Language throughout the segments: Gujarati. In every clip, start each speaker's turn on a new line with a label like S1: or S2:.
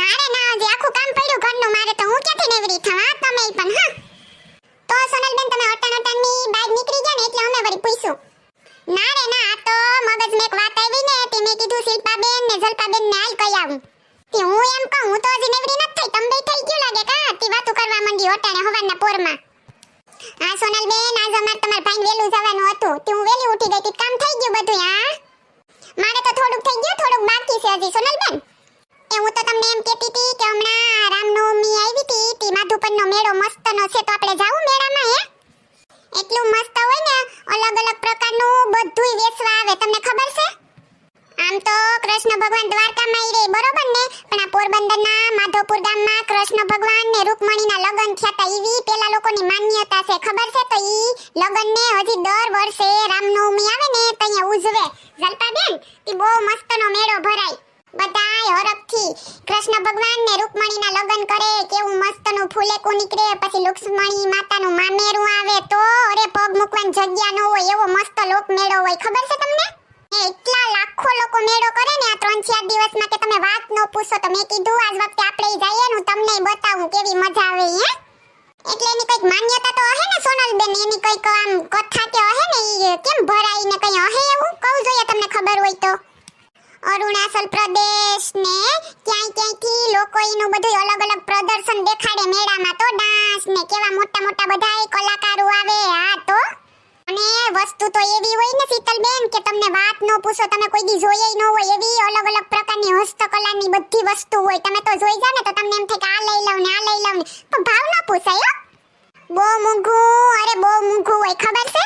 S1: ના રે ના હજી આખું કામ પડ્યું ઘરનું, મારે તો હું ક્યાંથી નેવરી થવા તમે પણ, હા. તો સોનલબેન, તમે અટણ અટણની બહાર નીકળી ગયા ને, એટલે અમે વળી પૂછ્યું. ના રે, ના તો મગજમાં એક વાત આવી ને, તે મેં કીધું શિલ્પાબેન ને જલપાબેન ને આઈ કહી આવું. તે હું એમ કહું, હું તો હજી નેવરી નથી થઈ તમે થઈ ગયું લાગે કા તે વાતો કરવા માંડી અટાણે હવારના પોરમાં. હા, સોનલબેન, આજ અમાર તમાર ભાઈ વેલું જવાનું હતું. તે હું વેલી ઉઠી ગઈ કામ થઈ ગયું બધું હા. મારે તો થોડુંક થઈ ગયું, થોડુંક બાકી છે હજી, સોનલબેન. એ તો તમને એમ કહેતી હતી કે હમણાં રામનવમી આવી હતી, તે માધુપરનો મેળો મસ્તનો છે, તો આપણે જાવું મેળામાં, હે? એટલું મસ્ત હોય ને, અલગ અલગ પ્રકારનું બધુંય વેચવા આવે, તમને ખબર છે? આમ તો કૃષ્ણ ભગવાન દ્વારકામાં ઈ રે બરોબર ને? પણ આ પોરબંદરના માધવપુર ગામમાં કૃષ્ણ ભગવાન ને રૂકમણીના લગ્ન થયા હતા એવી પેલા લોકોની માન્યતા છે, ખબર છે? તો લગ્ન ને હજી દર વર્ષે રામનવમી આવે ને, તો અહીંયા ઉજવે. જલપાબેન તી બહુ મસ્તનો મેળો ભરાય. બધાય હરખથી કૃષ્ણ ભગવાન ને રૂકમણીના લગ્ન કરે, કેવું મસ્તનું ફૂલેકું નીકળે, પછી લુક્ષ્મણી માતાનું મામેરું આવે તો અરે પગ મૂકવાની જગ્યા ન હોય, એવો મસ્ત લોક મેળો હોય. ખબર છે તમને? એટલા લાખો લોકો મેળો કરે ને આ ત્રણ ચાર દિવસમાં કે તમે વાત ન પૂછો, તો મેં કીધું આજ વખતે આપણે જઈએ ને તમને બતાવું કેવી મજા આવે હે? એટલે એની કંઈક માન્યતા તો હે ને સોનલબેન, એની કંઈક આમ કથા કે હે ને કેમ ભરાઈ ને કઈ હે એવું? કહું જોઈએ તમને ખબર હોય તો. અરુણાચલ પ્રદેશ ને ક્યાંય ક્યાંયથી લોકો એનું બધું અલગ અલગ પ્રદર્શન દેખાડે મેળામાં તો ડાન્સ ને કેવા મોટા મોટા બધા કલાકારો આવે, હા તો? અને વસ્તુ તો એવી હોય ને શીતલબેન કે તમને વાત ન પૂછો, તમે કોઈ દી જોઈ ન હોય, એવી અલગ અલગ પ્રકારની હસ્તકલાની બધી વસ્તુ હોય. તમે તો જોઈ જાવ ને તો તમને એમ થાય કે આ લઈ લઉં ને આ લઈ લઉં ને. પણ ભાવ ન પૂછાય બહુ મોંઘું, અરે બહુ મોંઘું હોય, ખબર છે?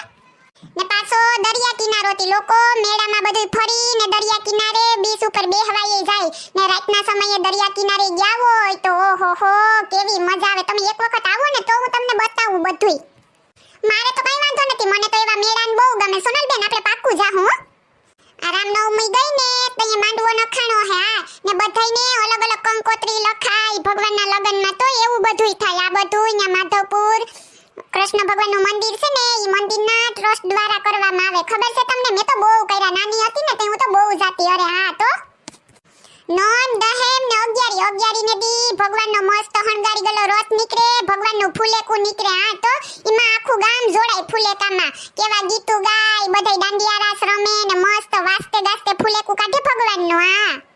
S1: દરિયા કિનારોથી લોકો મેળામાં બધું ફરી ને દરિયા કિનારે બીચ ઉપર બેહવાય જાય. ને રાતના સમયે દરિયા કિનારે ગયા હોય તો ઓહો હો, કેવી મજા આવે. તમે એક વખત આવો ને તો હું તમને બતાવું બધું મારે તો કઈ વાંધો નથી. મને તો એવા મેળાને બહુ ગમે. સોનલબેન, આપણે પાક્કું જાહું, હો. આ રામનવમી ગઈ ને, તો માંડવો નખાણો હે હા ને બધાયને અલગ અલગ કંકોત્રી લખાય. ભગવાનના લગ્નમાં તો એવું બધુંય થાય. આ બધું અહીંયા માધવપુર કૃષ્ણ ભગવાનનું મંદિર છે ને એ મંદિરના ટ્રસ્ટ દ્વારા કરવામાં આવે. ખબર છે તમને? મેં તો બહુ કર્યા. નાની હતી ને, તો હું તો બહુ જાતી. અરે હા, તો? નોન, દહેમ ને અગિયારી. અગિયારી ને દી ભગવાનનો મસ્ત હણગારી ગયેલો રસ નીકળે, ભગવાનનું ફૂલેકું નીકળે. હા, તો? એમાં આખું ગામ જોડાય ફૂલેકામાં. કેવા ગીતું ગાય, બધાય દાંડિયારા શ્રમે ને મસ્ત વાસ્તે ગાસ્તે ફૂલેકું કાઢે ભગવાનનું, હા.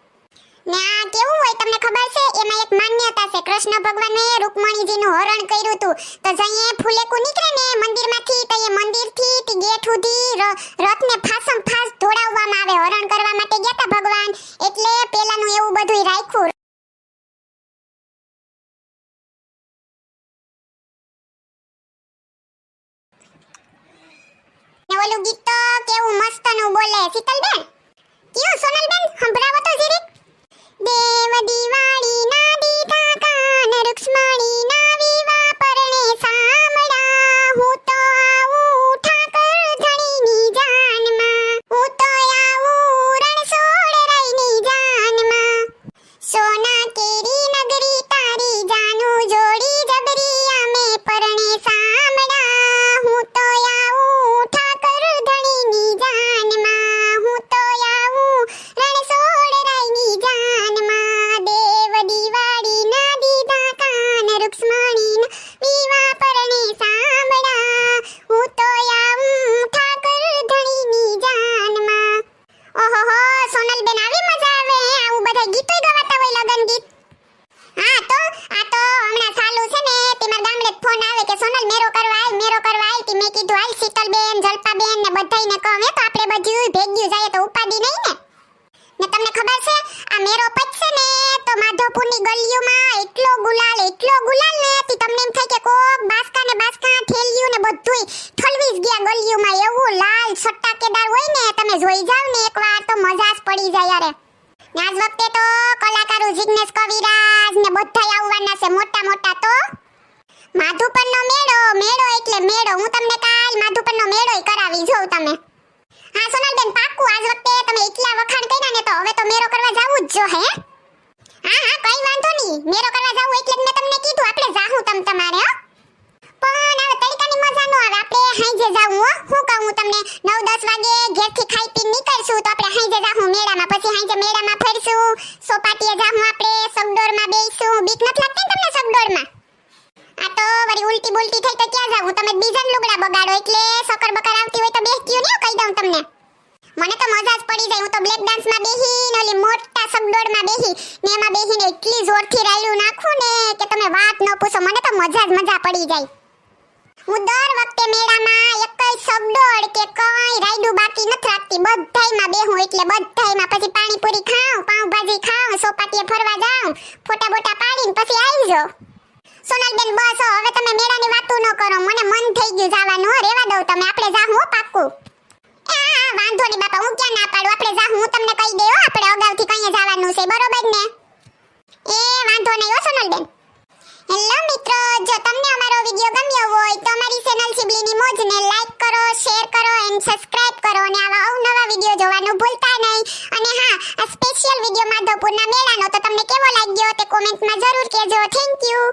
S1: ને કેવું હોય તમને ખબર છે? એમાં એક માન્યતા છે. કૃષ્ણ ભગવાને રૂકમણીજીનું હરણ કર્યું હતું. તો જઈએ ફૂલેકું નીકળે ને મંદિરમાંથી, તો એ મંદિરથી તે ગેટ સુધી રથને ફાસમ ફાસ દોડાવવામાં આવે. હરણ કરવા માટે ગયા હતા ભગવાન. એટલે પેલાનું એવું બધું રાખ્યું. તો આપણે બધું ભેગ્યું જાય તો ઉપાડી નહીં ને. ને તમને ખબર છે, આ મેરો પચશે ને, તો માધવપુરની ગલીઓમાં એટલો ગુલાલ એટલો ગુલાલ ને, તી તમને એમ થાય કે કો બાસકા ને બાસકા ઠેલિયું ને બધુંય ઠલવી જ ગયા ગલીઓમાં. એવું લાલ છટ્ટાકેદાર હોય ને, તમે જોઈ જાવ ને એકવાર તો મજા જ પડી જાય યાર. આજ વખતે તો કલાકારો જિગ્નેશ કવિરાજ ને બધાય આવવાના છે, મોટા મોટા તો. માધુપરનો મેળો મેળો એટલે મેળો. હું તમને કાલ માધુપરનો મેળો કરાવી જોઉં તમે. હા, સોનલબેન, પાક્કું. આજ વખતે તમે એકલા વખાણ કર્યા ને તો હવે તો મેરો કરવા જાવું જ જો, હે? હા હા, કઈ વાંધો નહીં. મેરો કરવા જાવું એટલે જ મેં તમને કીધું. આપણે જાહું તમ તમારે પણ હવે તડકાની મજા નો આવે. આપણે હાંજે જાવું, હો? કહું તમને 9 10 વાગે ઘેરથી ખાઈ પી નીકળશું તો આપણે હાંજે જાહું મેળામાં. પછી હાંજે મેળામાં ફરશું. સોપાટીએ જાહું આપણે, સગડોળમાં બેસું બીક નથી લાગતી તમને સગડોળમાં? આ તો વળી ઉલટી બુલટી થઈ તો ક્યાં જાવું? તમે બીજાને લુગડા બગાડો. એટલે સકર બકર આવતી હોય તો બેસતી ને કહી દઉં તમને મને તો મજા જ પડી જાય. હું તો બ્લેક ડાન્સમાં બેહી ને ઓલી મોટા સગડોળમાં બેહી ને એમાં બેહીને એટલી જોરથી રાયલું નાખું ને કે તમે વાત ન પૂછો. મને તો મજા જ મજા પડી જાય. હું દર વખતે મેળામાં એકય સગડોળ કે કઈ રાયડું બાકી નથી રાખતી. બધાયમાં બેહું એટલે બધાયમાં. પછી પાણીપુરી ખાઉં, પાઉંભાજી ખાઉં, સોપાટીએ ફરવા જાઉં, ફોટા બોટા પાડીને પછી આવી જાઉં સોનલબેન, બસ હવે તમે મેળાની વાતું ન કરો. મને મન થઈ ગયું જવાનું. રેવા દઉં તમે. આપણે જાહું પાક્કું. વાંધો નહીં બાપા, હું ક્યાં ના પાડું? આપણે જા, હું તમને કહી દઉં આપણે અગાઉથી કઈ જવાનું છે, બરોબર ને? એ, વાંધો નહીં હો, સોનલબેન. હેલો મિત્રો, જો તમને અમારો વિડિયો ગમ્યો હોય, તો અમારી ચેનલ સિબલીની મોજને લાઈક કરો શેર કરો એન્ડ સબસ્ક્રાઇબ કરો, અને આવા અવનવા વિડિયો જોવાનું ભૂલતા નહીં. અને હા, આ સ્પેશિયલ વિડિયો માધવપુરના મેળાનો, તો તમને કેવો લાગ્યો તે કોમેન્ટમાં જરૂર કહેજો. Thank you